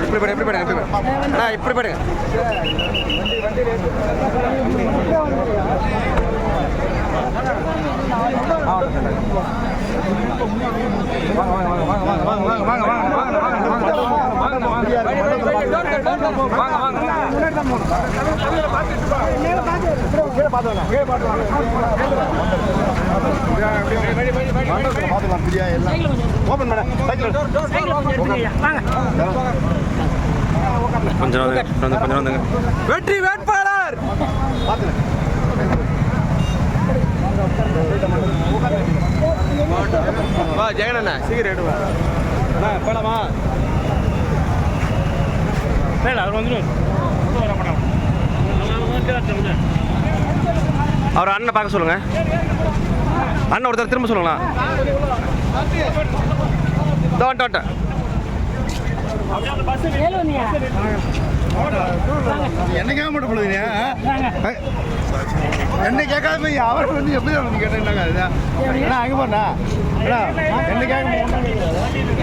இப்படி படு இப்படி படு இப்படி படு இப்படி படுங்க பார்த்துக்கலாம் ஃப்ரீயா எல்லாம் கொஞ்சம் கொஞ்சம் வெற்றி வேட்பாளர்! வா ஜெகனண்ணா. சீக்கிரம் எடுவா அண்ணா போலாமா அவர் அண்ணனை பார்க்க சொல்லுங்க. அண்ணன் ஒருத்தர் திரும்ப சொல்லுங்களா தோட்ட என்ன கேட்க மாட்டேன் பொழுதுங்க என்ன கேட்காத அவர் வந்து எப்படி வந்து கேட்டேன்னாங்க அங்கே அண்ணா என்ன கேட்க மாட்டேன்